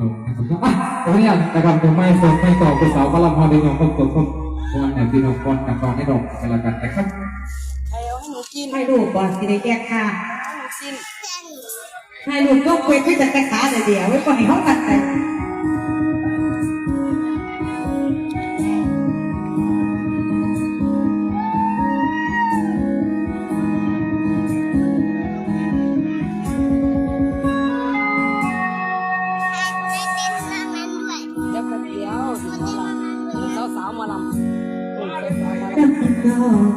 นงนะครับตัวอย่งนะไม่สนไม่ต่อเป็เสาวพลังพอดีน้องก็ตัวก็ควรเนี่ยพี่น้องควรกับกอนให้ดอกันละกันนะครับให้หนูกินให้ลูกก่อนกินได้แยกค่ะให้หนูกินให้ลูกก็คุยไม่จัดการเลยเดียวไว้ก่อนให้เขาตัดแต่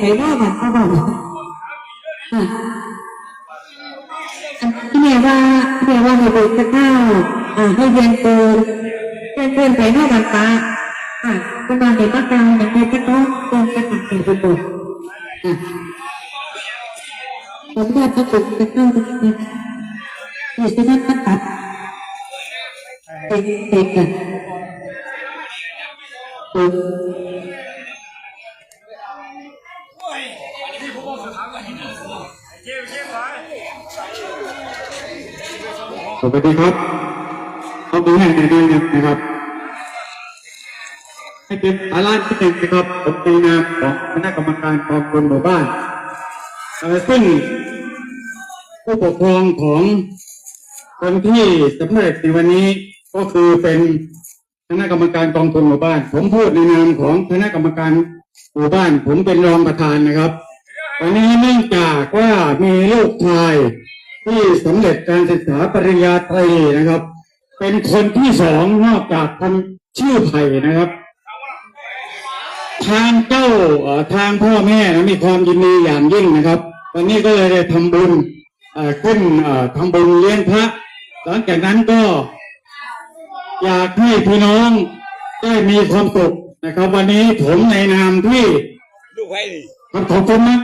ไปได้แบบเขาบอก ว่าให้บุญพรเจ้าให้เย็นตืนเย็นตืนไปนอกบรรพะอ่าก็นอนในบ้านรอย่างไรก็ต้องตรงกะตักเป็นบุญผมได้พระสุขจะเข้าทุกทีอยู่ที่นั่นก็ตัดเด็กๆอ่ สวัสดีครับขอบคุณแห่งในเดือนนะครับให้เป็นอาราที่หนึ่งนะครับผมในนามของคณะกรรมการกองทุนหมู่บ้านเอ่อซึ่งผู้ปกครองของคนที่สำเร็จในวันนี้ก็คือเป็นคณะกรรมการกองทุนหมู่บ้าน ผมพูดในนามของคณะกรรมการหมู่บ้าน ผมเป็นรองประธานนะครับ วันนี้เนื่องจากว่ามีลูกชาย ที่สำเร็จการศึกษาปริญญาตรีนะครับ เป็นคนที่สองนอกจากคนชื่อไผ่นะครับ ทางเจ้าเอ่อทางพ่อแม่นะมีความยินดีอย่างยิ่งนะครับวันนี้ก็เลยได้ทำบุญเอ่อขึ้นเอ่อทำบุญเลี้ยงพระ หลังจากนั้นก็อยากให้พี่น้องได้มีความสุขนะครับ วันนี้ผมในนามที่ลูกไผ่นี่ครับขอบคุณนะ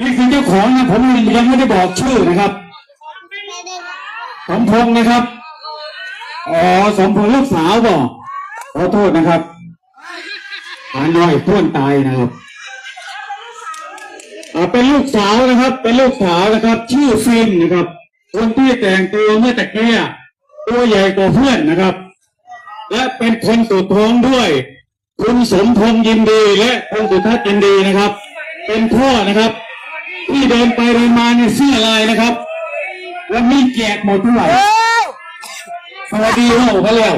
นี่คือเจ้าของนะผมยังไม่ได้บอกชื่อนะครับ สมพงษ์นะครับ อ๋อ สมพงษ์ลูกสาวบอกขอโทษนะครับหาน้อยพ่วนตายนะครับอ่าเป็นลูกสาวนะครับ เป็นลูกสาวนะครับ ชื่อฟินนะครับ คนที่แต่งตัวเมื่อตะเกียตัวใหญ่กว่าเพื่อนนะครับ และเป็นคนสุดท้องด้วย คุณสมพงษ์ยินดีและคุณสุทัศน์ยินดีนะครับ เป็นพ่อนะครับ ที่เดินไปเดินมาในเสื้อลายนะครับ แล้วมีแจกหมดเท่าไหร่สวัสดีว่าเขาแล้ว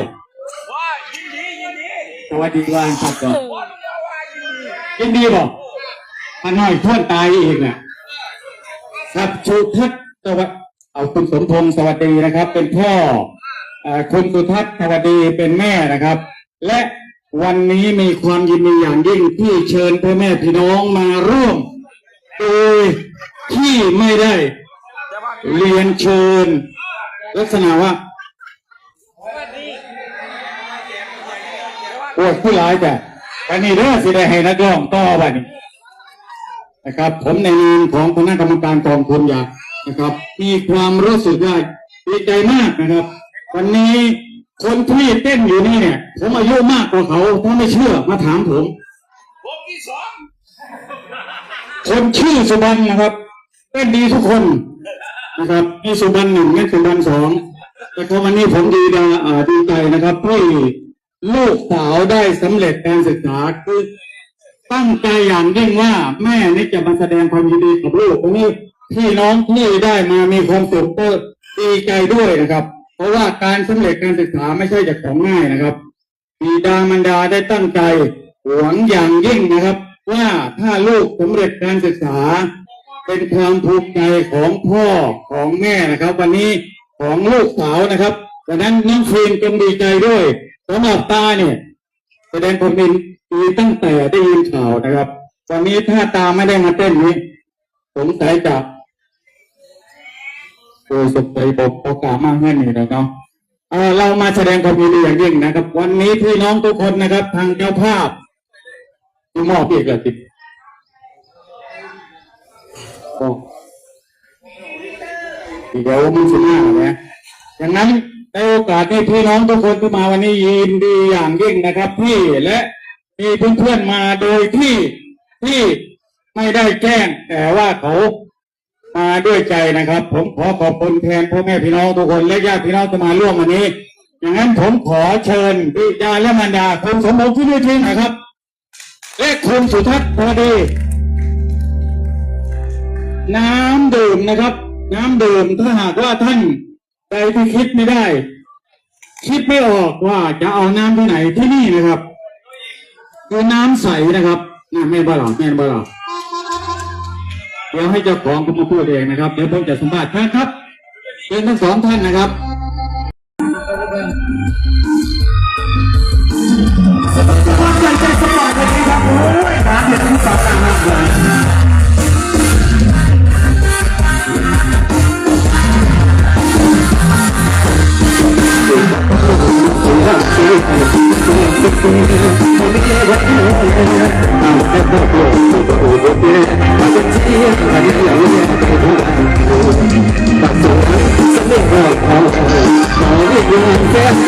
ว่ายินดียินดีสวัสดีว่าครับก่อนว่าว่ายินดียินดีบอกพันน้อยท่วนตายอีกเนี่ยครับสุทัศน์สวัสดิ์เอาคุณสมพงษ์สวัสดีนะครับ เป็นพ่อเอ่อคุณสุทัศน์สวัสดีเป็นแม่นะครับ และวันนี้มีความยินดีอย่างยิ่งที่เชิญพ่อแม่พี่น้องมาร่วมโดยที่ไม่ได้จะว่า เรียนเชิญ ลักษณะว่าโอ้ยผู้ร้ายแต่อันนี้เด้อสิได้ให้นักร้องต่อบัดนี้นะครับ ผมในนามของคณะกรรมการกองทุนอยากนะครับ มีความรู้สึกว่าดีใจมากนะครับ วันนี้คนที่เต้นอยู่นี่เนี่ยผมอายุมากกว่าเขาถ้าไม่เชื่อมาถามผมผมที่สองคนชื่อสุบรรณนะครับเต้นดีทุกคน นะครับมีสุบรรณหนึ่งและสุบรรณสองแต่ก็วันนี้ผมดีดาดีใจนะครับที่ลูกสาวได้สำเร็จการศึกษาคือตั้งใจอย่างยิ่งว่าแม่นี่จะมาแสดงความยินดีกับลูกตรงนี้พี่น้องที่ได้มามีความสุขก็ดีใจด้วยนะครับ เพราะว่าการสำเร็จการศึกษาไม่ใช่จากของง่ายนะครับบิดามารดาได้ตั้งใจหวังอย่างยิ่งนะครับ ว่าถ้าลูกสำเร็จการศึกษา เป็นความภูมิใจของพ่อของแม่นะครับ วันนี้ของลูกสาวนะครับดังนั้นน้องฟิล์มจงดีใจด้วยสำหรับตาเนี่ยแสดงความยินดีตั้งแต่ได้ยินข่าวนะครับวันนี้ถ้าตาไม่ได้มาเต้นนี้สงสัยจะโดยสงสัยบอกโอกาสมากแค่นี้แล้วเนาะเอ่อเรามาแสดงความยินดีอย่างยิ่งนะครับ วันนี้พี่น้องทุกคนนะครับ ทางเจ้าภาพมอบอีกแล้วติด เดี๋ยวมันสิหน้าเนี่ยอย่างนั้นในโอกาสนี้พี่น้องทุกคนที่มาวันนี้ยินดีอย่างยิ่งนะครับ พี่และมีเพื่อนๆมาโดยที่ที่ไม่ได้แจ้งแต่ว่าเขามาด้วยใจนะครับ ผมขอขอบคุณแทนพ่อแม่พี่น้องทุกคนและญาติพี่น้องที่มาร่วมวันนี้อย่างนั้นผมขอเชิญบิดาและมารดาคุณสมบูรณ์ที่ด้วยทีนะครับ และคุณสุทัศน์พอดี น้ำดื่มนะครับ น้ำดื่มถ้าหากว่าท่านใดที่คิดไม่ได้ คิดไม่ออกว่าจะเอาน้ำที่ไหนที่นี่นะครับคือน้ำใสนะครับน้ำไม่บ้าหรอกแม่บ้าหรอกเดี๋ยวให้เจ้าของเขามาพูดเองนะครับ เดี๋ยวผมจะสัมภาษณ์ท่านครับเชิญทั้งสองท่านนะครับ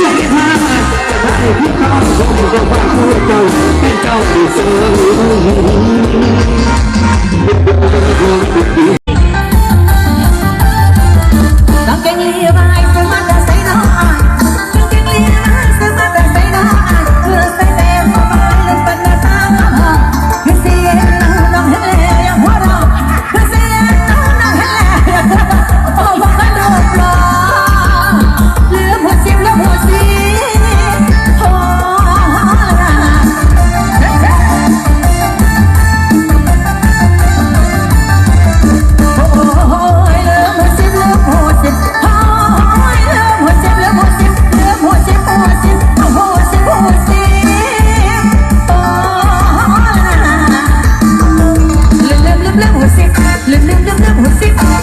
จะเห็นมาให้พี่เข้าคงก็ว่าพวกเจ้าเป็นเจ้าดีเสมอ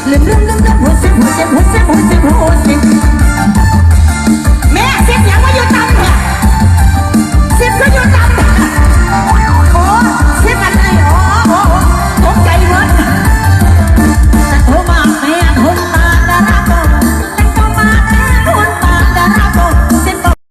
le, me.